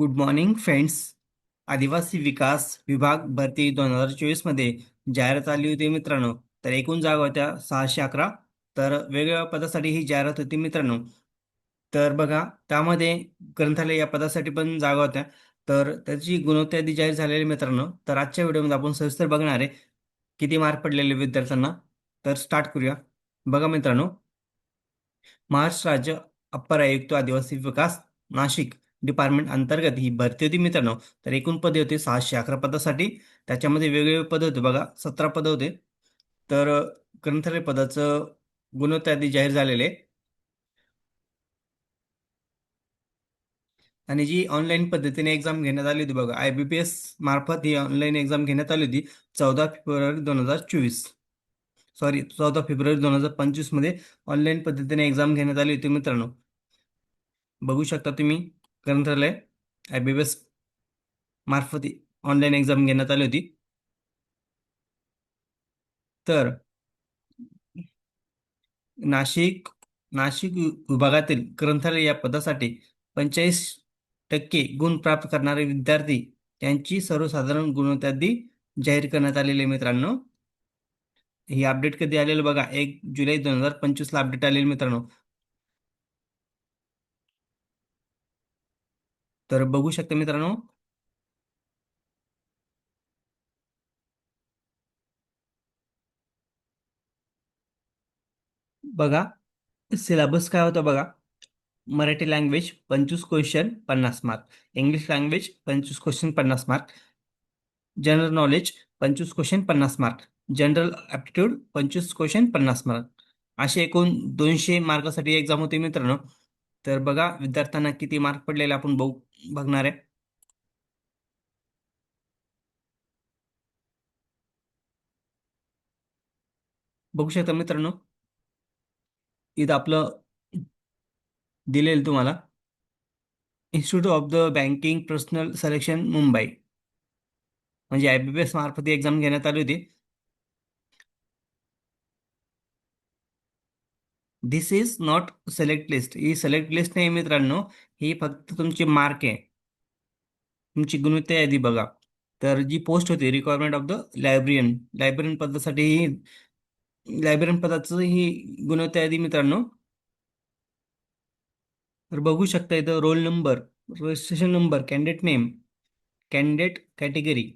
Good morning friends आदिवासी विकास विभाग भरती दोन हजार चोवीसमध्ये जाहिरात आली होती मित्रांनो. तर एकूण जागा होत्या सहाशे अकरा. तर वेगवेगळ्या पदासाठी ही जाहिरात होती मित्रांनो. तर बघा त्यामध्ये ग्रंथालय या पदासाठी पण जागा होत्या. तर त्याची गुणवत्ता यादी जाहीर झालेली मित्रांनो. तर आजच्या व्हिडिओमध्ये आपण सविस्तर बघणार आहे किती मार्क पडलेले विद्यार्थ्यांना. तर स्टार्ट करूया. बघा मित्रांनो. महाराष्ट्र राज्य अप्पर आयुक्त आदिवासी विकास नाशिक. डिपार्टमेंट अंतर्गत ही भरती होती मित्रांनो. तर एकूण पदे होते सहाशे अकरा पदासाठी. त्याच्यामध्ये वेगवेगळे पद होते बघा सतरा पद होते. तर ग्रंथालय पदाचं गुणवत्ता यादी जाहीर झालेले. आणि जी ऑनलाईन पद्धतीने एक्झाम घेण्यात आली होती बघा आय बी पी एस मार्फत ही ऑनलाईन एक्झाम घेण्यात आली होती चौदा फेब्रुवारी दोन हजार चोवीस. सॉरी चौदा फेब्रुवारी दोन हजार पंचवीसमध्ये ऑनलाईन पद्धतीने एक्झाम घेण्यात आली होती मित्रांनो. बघू शकता तुम्ही. ग्रंथालय आय बी एस मार्फत ऑनलाईन एक्झाम घेण्यात आली होती. तर नाशिक नाशिक विभागातील ग्रंथालय या पदासाठी पंचेचाळीस टक्के गुण प्राप्त करणारे विद्यार्थी त्यांची सर्वसाधारण गुणवत्तादी जाहीर करण्यात आलेली मित्रांनो. ही अपडेट कधी आलेलं बघा एक जुलै दोन हजार पंचवीसला अपडेट आलेली मित्रांनो. तर बघू शकता मित्रांनो. बघा सिलेबस काय होतं बघा. मराठी लँग्वेज पंचवीस क्वेश्चन पन्नास मार्क इंग्लिश लँग्वेज पंचवीस क्वेश्चन पन्नास मार्क जनरल नॉलेज पंचवीस क्वेश्चन पन्नास मार्क जनरल ॲप्टिट्यूड पंचवीस क्वेश्चन पन्नास मार्क असे एकूण दोनशे मार्कासाठी एक्झाम होते मित्रांनो. तर बघा विद्यार्थ्यांना किती मार्क पडलेले आपण बघू. बघणार आहे. बघू शकता मित्रांनो. इथं आपलं दिलेलं तुम्हाला. Institute of the banking personnel selection Mumbai म्हणजे आय बी पी एस मार्फत एक्झाम घेण्यात आली होती. This is not select list he select list नाही मित्रांनो. ही फक्त तुमची मार्क आहे. तुमची गुणवत्ता यादी बघा. तर जी पोस्ट होती requirement of the librarian librarian पदासाठी ही लायब्ररीन पदाचं ही गुणवत्ता यादी मित्रांनो. तर बघू शकता इथं roll number registration number candidate name candidate category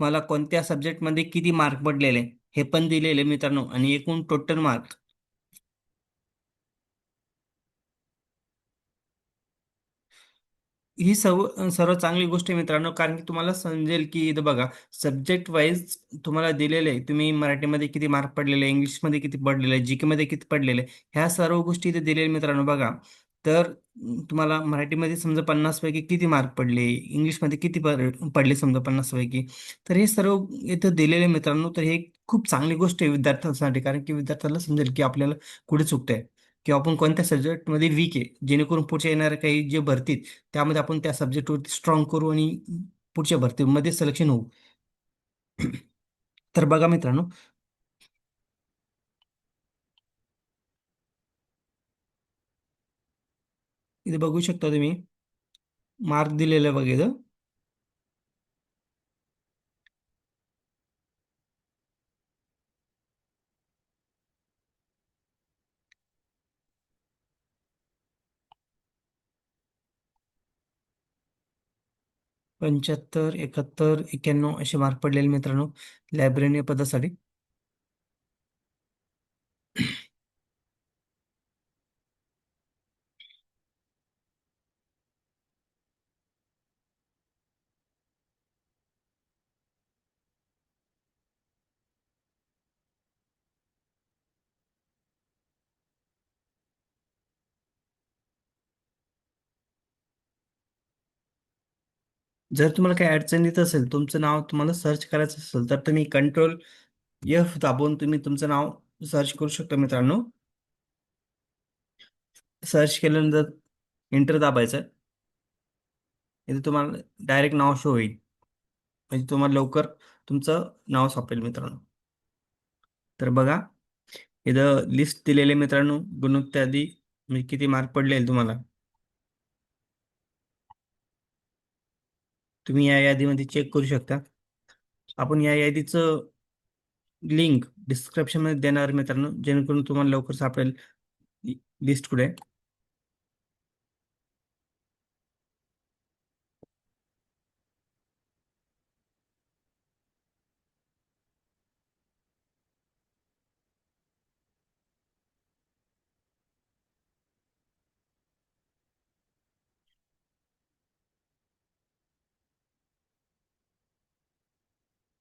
मला कोणत्या सब्जेक्टमध्ये किती मार्क पडलेले हे पण दिलेले मित्रांनो. आणि एकूण टोटल मार्क ही सर्व सर्व चांगली गोष्ट आहे मित्रांनो कारण की तुम्हाला समजेल की इथं बघा सब्जेक्ट वाईज तुम्हाला दिलेले आहे तुम्ही मराठीमध्ये किती मार्क पडलेले इंग्लिशमध्ये किती पडलेले जी मध्ये किती पडलेले ह्या सर्व गोष्टी इथे दिलेल्या मित्रांनो बघा. तर तुम्हाला मराठीमध्ये समजा पन्नास पैकी किती मार्क पडले इंग्लिशमध्ये किती पडले समजा पन्नास पैकी तर हे सर्व इथं दिलेले मित्रांनो तर हे खूप चांगली गोष्ट आहे विद्यार्थ्यांसाठी कारण की विद्यार्थ्याला समजेल की आपल्याला कुठे चुकतंय. किंवा आपण कोणत्या सब्जेक्टमध्ये वीक आहे जेणेकरून पुढच्या येणाऱ्या काही जे भरतीत त्यामध्ये आपण त्या सब्जेक्टवरती स्ट्रॉंग करू आणि पुढच्या भरतीमध्ये सिलेक्शन होऊ. तर बघा मित्रांनो. इथे बघू शकता तुम्ही. मार्क दिलेलं बघा पंच्याहत्तर एकाहत्तर एक्क्याण्णव असे मार्क पडलेले मित्रांनो. लायब्ररी पदासाठी. जर तुम्हाला काही अडचण येत असेल तुमचं नाव तुम्हाला सर्च करायचं असेल तर तुम्ही कंट्रोल एफ दाबून तुम्ही तुमचं नाव सर्च करू शकता मित्रांनो. सर्च केल्यानंतर एंटर दाबायचं. इथे तुम्हाला डायरेक्ट नाव शो होईल. म्हणजे तुम्हाला लवकर तुमचं नाव सापडेल मित्रांनो. तर बघा इथं लिस्ट दिलेले मित्रांनो. गुणवत्ता आधी म्हणजे किती मार्क पडले तुम्हाला? तुम्ही या यादीमध्ये चेक करू शकता आपण या यादीचं लिंक डिस्क्रिप्शनमध्ये देणार मित्रांनो जेणेकरून तुम्हाला लवकर सापडेल लिस्ट कुठे आहे.